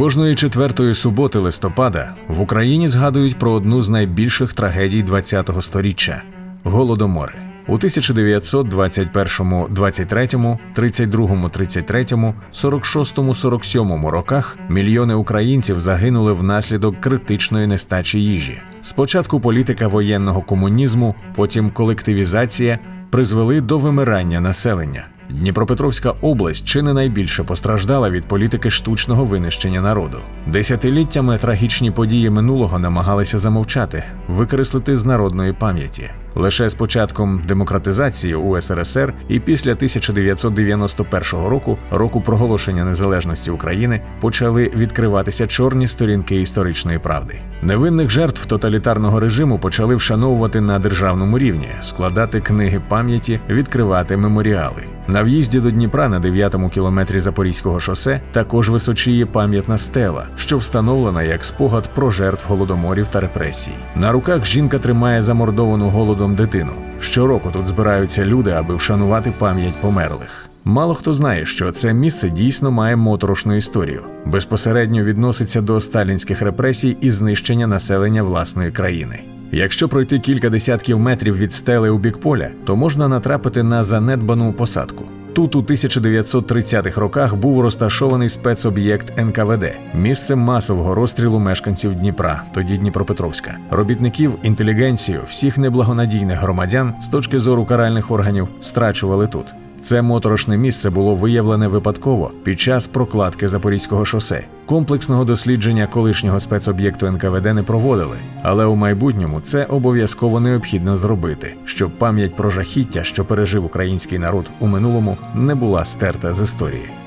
Кожної четвертої суботи листопада в Україні згадують про одну з найбільших трагедій ХХ століття голодомори. У 1921, 23, 32, 33, 46, 47 роках мільйони українців загинули внаслідок критичної нестачі їжі. Спочатку політика воєнного комунізму, потім колективізація призвели до вимирання населення. Дніпропетровська область чи не найбільше постраждала від політики штучного винищення народу. Десятиліттями трагічні події минулого намагалися замовчати, викреслити з народної пам'яті. Лише з початком демократизації УСРСР і після 1991 року, року проголошення незалежності України, почали відкриватися чорні сторінки історичної правди. Невинних жертв тоталітарного режиму почали вшановувати на державному рівні, складати книги пам'яті, відкривати меморіали. На в'їзді до Дніпра на 9-му кілометрі Запорізького шосе також височіє пам'ятна стела, що встановлена як спогад про жертв голодоморів та репресій. На руках жінка тримає замордовану голодом дитину. Щороку тут збираються люди, аби вшанувати пам'ять померлих. Мало хто знає, що це місце дійсно має моторошну історію, безпосередньо відноситься до сталінських репресій і знищення населення власної країни. Якщо пройти кілька десятків метрів від стели у бік поля, то можна натрапити на занедбану посадку. Тут у 1930-х роках був розташований спецоб'єкт НКВД, місце масового розстрілу мешканців Дніпра, тоді Дніпропетровська, робітників, інтелігенцію, всіх неблагонадійних громадян з точки зору каральних органів страчували тут. Це моторошне місце було виявлене випадково під час прокладки Запорізького шосе. Комплексного дослідження колишнього спецоб'єкту НКВД не проводили, але у майбутньому це обов'язково необхідно зробити, щоб пам'ять про жахіття, що пережив український народ у минулому, не була стерта з історії.